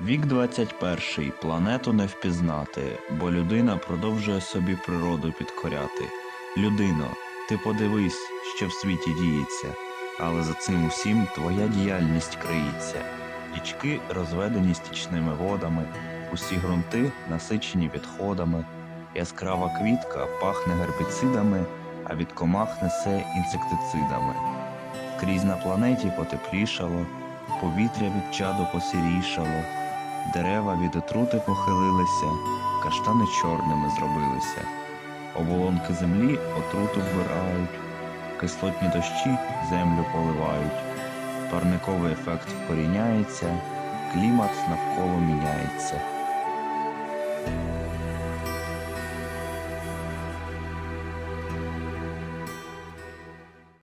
Вік 21. Планету не впізнати, бо людина продовжує собі природу підкоряти. Людино, ти подивись, що в світі діється, але за цим усім твоя діяльність криється. Річки розведені стічними водами, усі ґрунти насичені відходами, яскрава квітка пахне гербіцидами, а від комах несе інсектицидами. Скрізь на планеті потеплішало, повітря від чаду посірішало, дерева від отрути похилилися, каштани чорними зробилися, оболонки землі отруту вбирають, кислотні дощі землю поливають, парниковий ефект вкоріняється, клімат навколо міняється.